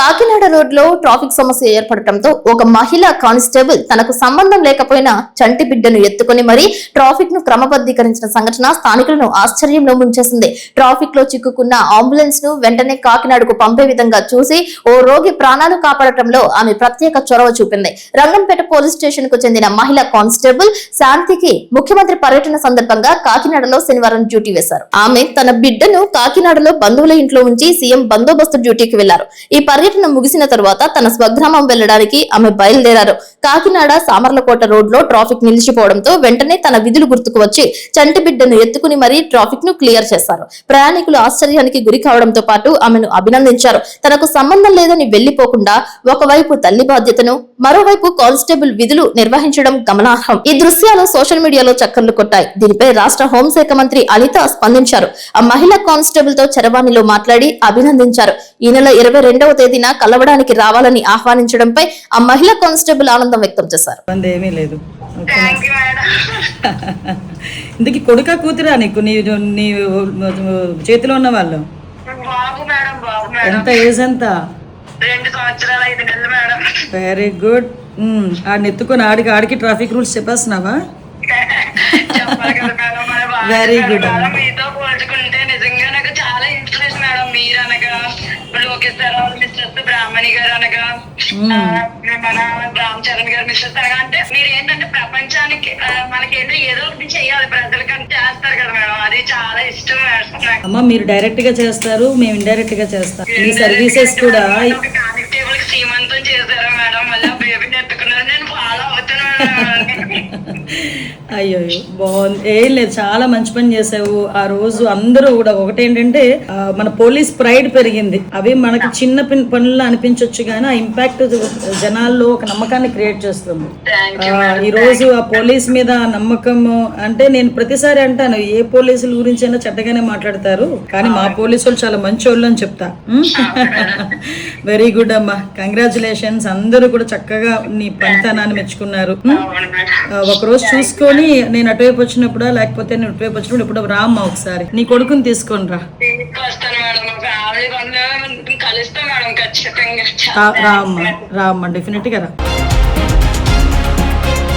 కాకినాడ రోడ్లో ట్రాఫిక్ సమస్య ఏర్పడటంతో ఒక మహిళా కానిస్టేబుల్ తనకు సంబంధం లేకపోయినా చంటి బిడ్డను ఎత్తుకుని మరీ ట్రాఫిక్ను క్రమబద్ధీకరించిన సంఘటన స్థానికులను ఆశ్చర్యంలో ముంచేసింది. ట్రాఫిక్లో చిక్కుకున్న అంబులెన్స్ను వెంటనే కాకినాడకు పంపే విధంగా చూసి ఓ రోగి ప్రాణాలు కాపాడటంలో ఆమె ప్రత్యేక చొరవ చూపింది. రంగంపేట పోలీస్ స్టేషన్కు చెందిన మహిళా కానిస్టేబుల్ శాంతికి ముఖ్యమంత్రి పర్యటన సందర్భంగా కాకినాడలో శనివారం డ్యూటీ వేశారు. ఆమె తన బిడ్డను కాకినాడలో బంధువుల ఇంట్లో ఉంచి సీఎం బందోబస్తు డ్యూటీకి వెళ్ళారు. ఈ పర్యటన ముగిసిన తర్వాత తన స్వగ్రామం వెళ్ళడానికి ఆమె బయలుదేరారు. కాకినాడ సామర్లకోట రోడ్లో ట్రాఫిక్ నిలిచిపోవడంతో వెంటనే తన విధులు గుర్తుకు వచ్చి చంటి బిడ్డను ఎత్తుకుని మరీ ట్రాఫిక్ను క్లియర్ చేశారు. ప్రయాణికులు ఆశ్చర్యానికి గురి కావడంతో పాటు ఆమెను అభినందించారు. తనకు సంబంధం లేదని వెళ్ళిపోకుండా ఒకవైపు తల్లి బాధ్యతను మరోవైపు కానిస్టేబుల్ విధులు నిర్వహించడం గమనార్హం. ఈ దృశ్యాలు సోషల్ మీడియాలో చక్కర్లు కొట్టాయి. దీనిపై రాష్ట్ర హోంశాఖ మంత్రి అనిత స్పందించారు. ఆ మహిళా కానిస్టేబుల్తో చరవాణిలో మాట్లాడి అభినందించారు. ఈ నెల ఇరవై రెండవ తేదీన కలవడానికి రావాలని ఆహ్వానించడంపై ఆ మహిళా కానిస్టేబుల్ ఆనందం వ్యక్తం చేశారు. ఏమీ లేదు. ఇందుకు కొడుక కూతురా నీకు? నీ నీ చేతిలో ఉన్న వాళ్ళు? ఎంత ఏజ్ ఎంత? వెరీ గుడ్ ఆడిని ఎత్తుకొని ఆడికి ఆడికి ట్రాఫిక్ రూల్స్ చెప్పేస్తున్నావా? మీతో పోల్చుకుంటే లోకేష్ సార్ మిస్టర్స్ బ్రాహ్మణి గారు అనగా మన రామ్ చరణ్ గారు మిస్టర్స్ అనగా అంటే మీరు ఏంటంటే ప్రపంచానికి మనకేంటో ఏదో ఒకటి చెయ్యాలి ప్రజలకంటే చేస్తారు కదా మేడం. అది చాలా ఇష్టం మేడం. అమ్మ మీరు డైరెక్ట్గా చేస్తారు మేము ఇండైరెక్ట్గా చేస్తాం. మీ సర్వీసెస్ కూడా కానిస్టేబుల్ సీమంతం చేశారు మేడం? మళ్ళీ అయ్యో బాగుంది. ఏం లేదు చాలా మంచి పని చేసావు. ఆ రోజు అందరూ కూడా ఒకటేంటంటే ఆ, మన పోలీస్ ప్రైడ్ పెరిగింది. అవి మనకి చిన్న పిన్- పనుల్లో అనిపించవచ్చు కానీ ఆ ఇంపాక్ట్ జనాల్లో ఒక నమ్మకాన్ని క్రియేట్ చేస్తుంది. ఈ రోజు ఆ పోలీస్ మీద నమ్మకము అంటే నేను ప్రతిసారి అంటాను ఏ పోలీసుల గురించి అయినా చెడ్డగానే మాట్లాడతారు. కానీ మా పోలీసు వాళ్ళు చాలా మంచి వాళ్ళు అని చెప్తా. వెరీ గుడ్ అమ్మా. కంగ్రాచులేషన్స్ అందరూ కూడా చక్కగా నీ పనితనాన్ని మెచ్చుకున్నారు. ఉమ్? అవును చూసుకొని నేను అటువైపు వచ్చినప్పుడా లేకపోతే నేను ఇటువైపు వచ్చినప్పుడు ఇప్పుడు రామ్మా ఒకసారి. నీ కొడుకుని తీసుకొని రా. రామ్మా రామ్మా డెఫినెట్గా రా.